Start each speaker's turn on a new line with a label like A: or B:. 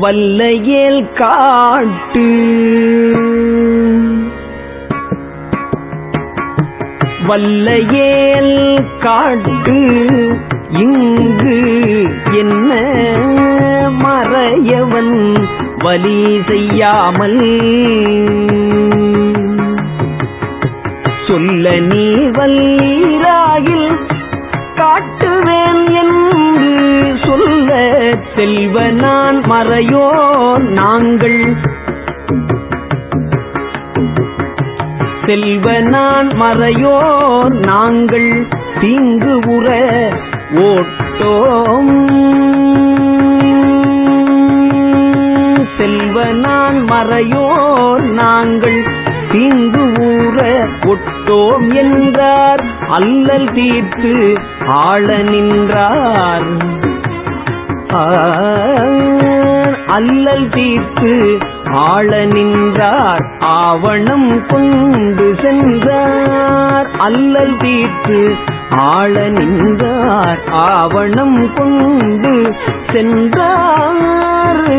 A: வல்லையேல் காட்டு. வல்லையேல் காட்டு. இங்கு என்ன மறையவன் வலி செய்யாமல்? சொல்ல நீ வல்லி செல்வ நான் மறையோ நாங்கள். செல்வ நான் மறையோர் நாங்கள். தீங்கு உற ஓட்டோம். செல்வ நான் மறையோர் நாங்கள். தீங்கு ஊற ஒட்டோம் என்றார். அல்லல் தீர்த்து ஆள நின்றார். அல்லல் தீர்த்து ஆள நின்றார் ஆவணம் கொண்டு சென்றார். அல்லல் தீர்த்து ஆள நின்றார் ஆவணம் கொண்டு சென்றார்.